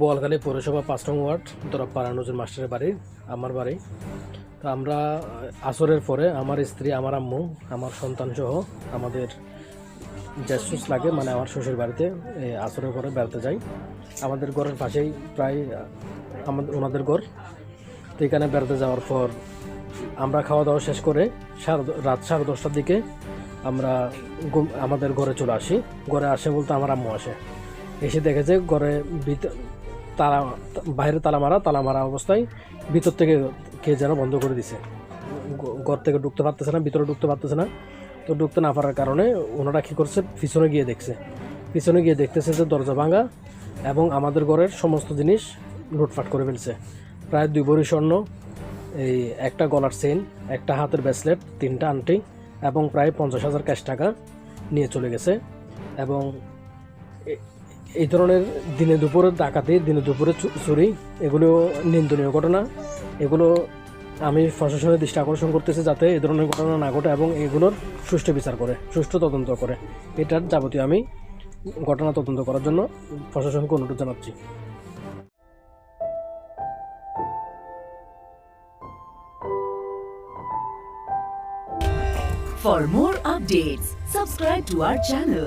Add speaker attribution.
Speaker 1: বোয়ালখালী পৌরসভা পাঁচ নং ওয়ার্ড দরপাড়া নজর মাস্টারের বাড়ি, আমার বাড়ি। তো আমরা আসরের পরে আমার স্ত্রী, আমার আম্মু, আমার সন্তান সহ আমাদের জ্যেষ্ঠ লাগে মানে আমার শ্বশুর বাড়িতে আসরের পরে বেড়াতে যাই। আমাদের ঘরের পাশেই প্রায় আমাদের, ওনাদের ঘর। তো এখানে বেড়াতে যাওয়ার পর আমরা খাওয়া দাওয়া শেষ করে সাড়ে রাত সাড়ে দশটার দিকে আমরা আমাদের ঘরে চলে আসি। ঘরে আসে বলতে আমার আম্মু আসে। এসে দেখেছে ঘরে ভিতর তালা, বাইরে তালা মারা তালা মারা অবস্থায় ভিতর থেকে কে যেন বন্ধ করে দিছে। ঘর থেকে ঢুকতে পারতেছে না, ভিতরে ঢুকতে পারতেছে না। তো ঢুকতে না পারার কারণে ওনারা কী করছে, পিছনে গিয়ে দেখছে। পিছনে গিয়ে দেখতেছে যে দরজা ভাঙা এবং আমাদের ঘরের সমস্ত জিনিস লুটফাট করে ফেলছে। প্রায় দুই ভরি স্বর্ণ, এই একটা গলার চেইন, একটা হাতের ব্রেসলেট, তিনটা আংটি এবং প্রায় পঞ্চাশ হাজার ক্যাশ টাকা নিয়ে চলে গেছে। এবং এই ধরনের দিনে দুপুরে ডাকাতি দিনে দুপুরে চুরি এগুলো নিন্দনীয় ঘটনা। এগুলো আমি প্রশাসনের দৃষ্টি আকর্ষণ করতেছি যাতে এই ধরনের ঘটনা না ঘটে এবং এগুলোর সুষ্ঠু বিচার করে সুষ্ঠু তদন্ত করে। এটার যাবতীয় আমি ঘটনা তদন্ত করার জন্য প্রশাসনকে অনুরোধ জানাচ্ছি।
Speaker 2: For more updates, subscribe to our channel,